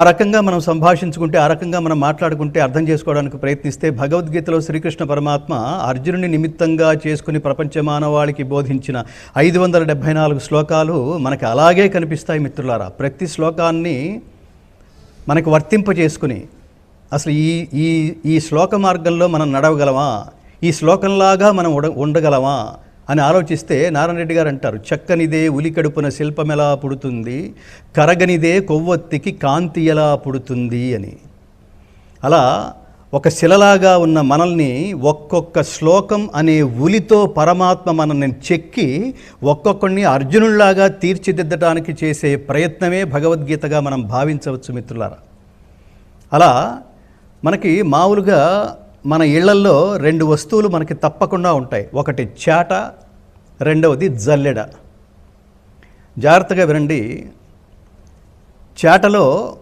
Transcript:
ఆ రకంగా మనం సంభాషించుకుంటే ఆ రకంగా మనం మాట్లాడుకుంటే అర్థం చేసుకోవడానికి ప్రయత్నిస్తే భగవద్గీతలో శ్రీకృష్ణ పరమాత్మ అర్జునుని నిమిత్తంగా చేసుకుని ప్రపంచ మానవాళికి బోధించిన ఐదు వందల డెబ్భై నాలుగు శ్లోకాలు మనకి అలాగే కనిపిస్తాయి మిత్రులారా. ప్రతి శ్లోకాన్ని మనకు వర్తింప చేసుకుని అసలు ఈ ఈ ఈ శ్లోక మార్గంలో మనం నడవగలమా? ఈ శ్లోకంలాగా మనం ఉండగలమా? అని ఆలోచిస్తే నారాయణ రెడ్డి గారు అంటారు చక్కనిదే ఉలికడుపున శిల్పం ఎలా పుడుతుంది కరగనిదే కొవ్వొత్తికి కాంతి ఎలా పుడుతుంది అని. అలా ఒక శిలలాగా ఉన్న మనల్ని ఒక్కొక్క శ్లోకం అనే ఉలితో పరమాత్మ మనల్ని చెక్కి ఒక్కొక్కడిని అర్జునుల్లాగా తీర్చిదిద్దడానికి చేసే ప్రయత్నమే భగవద్గీతగా మనం భావించవచ్చు మిత్రులారా. అలా మనకి మామూలుగా మన ఇళ్ళల్లో రెండు వస్తువులు మనకి తప్పకుండా ఉంటాయి. ఒకటి చాట రెండవది జల్లెడ. జాగ్రత్తగా వినండి. చాటలో